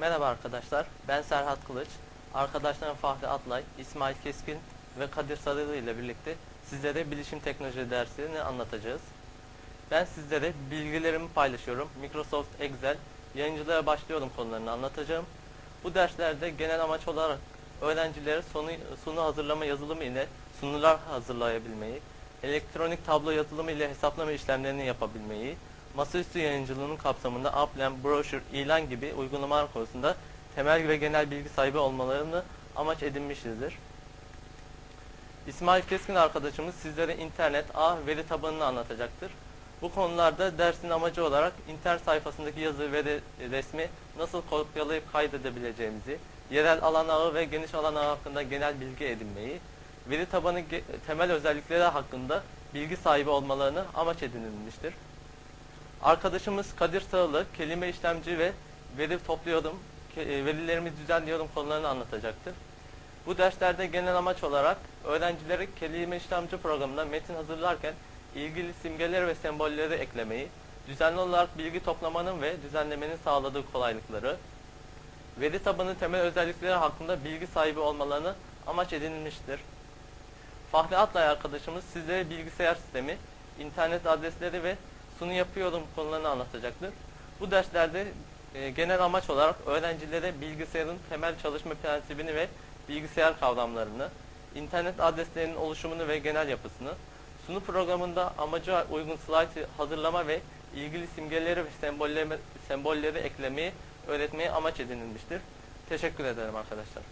Merhaba arkadaşlar, ben Serhat Kılıç. Arkadaşlarım Fahri Atlay, İsmail Keskin ve Kadir Sarılı ile birlikte sizlere bilişim teknoloji dersini anlatacağız. Ben sizlere bilgilerimi paylaşıyorum. Microsoft Excel, yayıncılığa başlıyorum konularını anlatacağım. Bu derslerde genel amaç olarak öğrencilere sunu, sunu hazırlama yazılımı ile sunular hazırlayabilmeyi, elektronik tablo yazılımı ile hesaplama işlemlerini yapabilmeyi, masaüstü yayıncılığının kapsamında Applen, broşür, ilan gibi uygulamalar konusunda temel ve genel bilgi sahibi olmalarını amaç edinmişizdir. İsmail Keskin arkadaşımız sizlere internet, ağ veri tabanını anlatacaktır. Bu konularda dersin amacı olarak internet sayfasındaki yazı ve resmi nasıl kopyalayıp kaydedebileceğimizi, yerel alan ağı ve geniş alan ağı hakkında genel bilgi edinmeyi, veri tabanı temel özellikleri hakkında bilgi sahibi olmalarını amaç edinilmiştir. Arkadaşımız Kadir Sağlı, kelime işlemci ve veri topluyorum, e, verilerimi düzenliyorum konularını anlatacaktır. Bu derslerde genel amaç olarak öğrencilere kelime işlemci programında metin hazırlarken ilgili simgeleri ve sembolleri eklemeyi, düzenli olarak bilgi toplamanın ve düzenlemenin sağladığı kolaylıkları, veri tabanı temel özellikleri hakkında bilgi sahibi olmalarını amaç edinilmiştir. Fahri Atlay arkadaşımız sizlere bilgisayar sistemi, internet adresleri ve sunu yapıyorum konularını anlatacaktır. Bu derslerde e, genel amaç olarak öğrencilere bilgisayarın temel çalışma prensibini ve bilgisayar kavramlarını, internet adreslerinin oluşumunu ve genel yapısını, sunu programında amaca uygun slide hazırlama ve ilgili simgeleri ve sembolleri, sembolleri eklemeyi öğretmeye amaç edinilmiştir. Teşekkür ederim arkadaşlar.